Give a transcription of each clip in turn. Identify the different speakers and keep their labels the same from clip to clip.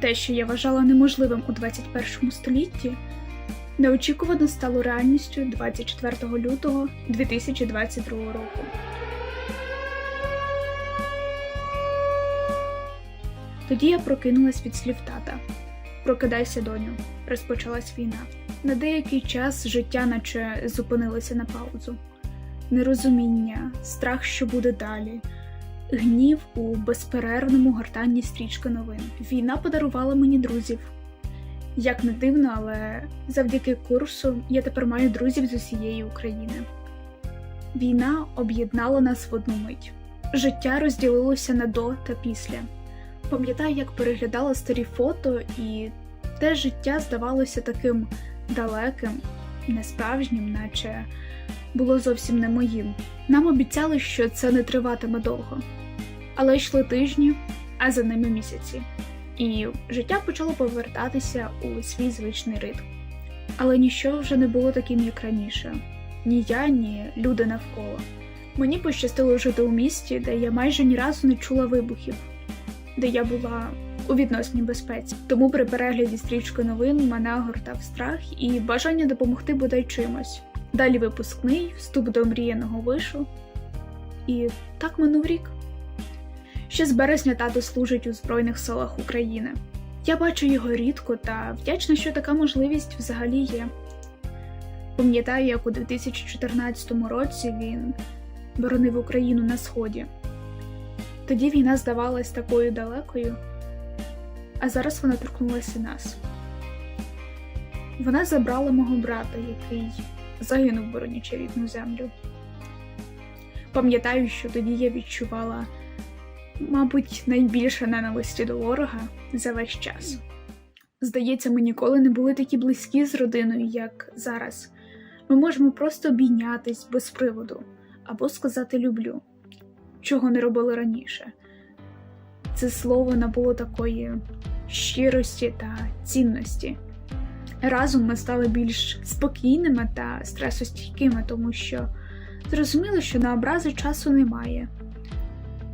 Speaker 1: Те, що я вважала неможливим у 21 столітті, неочікувано стало реальністю 24 лютого 2022 року. Тоді я прокинулась від слів тата. Прокидайся, доню, розпочалась війна. На деякий час життя наче зупинилося на паузу. Нерозуміння, страх, що буде далі, гнів у безперервному гортанні стрічки новин. Війна подарувала мені друзів. Як не дивно, але завдяки курсу я тепер маю друзів з усієї України. Війна об'єднала нас в одну мить. Життя розділилося на до та після. Пам'ятаю, як переглядала старі фото, і те життя здавалося таким далеким, несправжнім, наче було зовсім не моїм. Нам обіцяли, що це не триватиме довго. Але йшли тижні, а за ними місяці. І життя почало повертатися у свій звичний ритм. Але ніщо вже не було таким, як раніше. Ні я, ні люди навколо. Мені пощастило жити у місті, де я майже ні разу не чула вибухів, де я була у відносній безпеці. Тому при перегляді стрічки новин мене огортав страх і бажання допомогти бодай чимось. Далі випускний, вступ до мріяного вишу. І так минув рік. Ще з березня тато служить у Збройних силах України. Я бачу його рідко та вдячна, що така можливість взагалі є. Пам'ятаю, як у 2014 році він боронив Україну на сході. Тоді війна здавалась такою далекою, а зараз вона торкнулася нас. Вона забрала мого брата, який загинув, боронячи рідну землю. Пам'ятаю, що тоді я відчувала, мабуть, найбільше ненависті до ворога за весь час. Здається, ми ніколи не були такі близькі з родиною, як зараз. Ми можемо просто обійнятись без приводу або сказати люблю, чого не робили раніше. Це слово набуло такої щирості та цінності. Разом ми стали більш спокійними та стресостійкими, тому що зрозуміли, що на образи часу немає.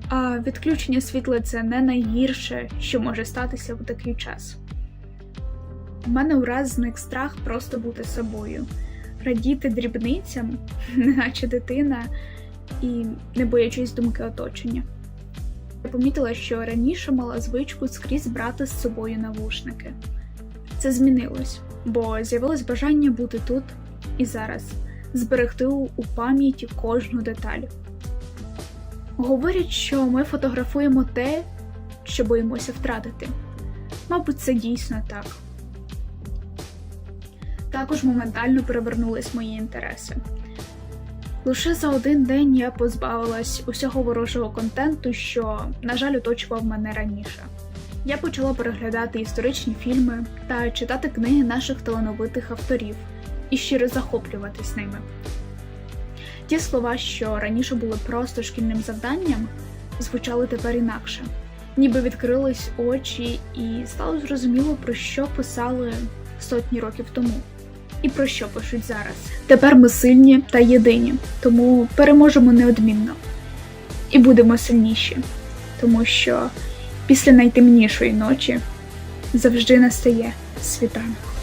Speaker 1: А відключення світла це не найгірше, що може статися в такий час. У мене ураз зник страх просто бути собою, радіти дрібницям, неначе дитина, і не боячись думки оточення. Я помітила, що раніше мала звичку скрізь брати з собою навушники. Це змінилось, бо з'явилось бажання бути тут і зараз, зберегти у пам'яті кожну деталь. Говорять, що ми фотографуємо те, що боїмося втратити. Мабуть, це дійсно так. Також моментально перевернулись мої інтереси. Лише за один день я позбавилась усього ворожого контенту, що, на жаль, оточував мене раніше. Я почала переглядати історичні фільми та читати книги наших талановитих авторів і щиро захоплюватись ними. Ті слова, що раніше були просто шкільним завданням, звучали тепер інакше, ніби відкрились очі, і стало зрозуміло, про що писали сотні років тому, і про що пишуть зараз. Тепер ми сильні та єдині, тому переможемо неодмінно і будемо сильніші, тому що після найтемнішої ночі завжди настає світанок.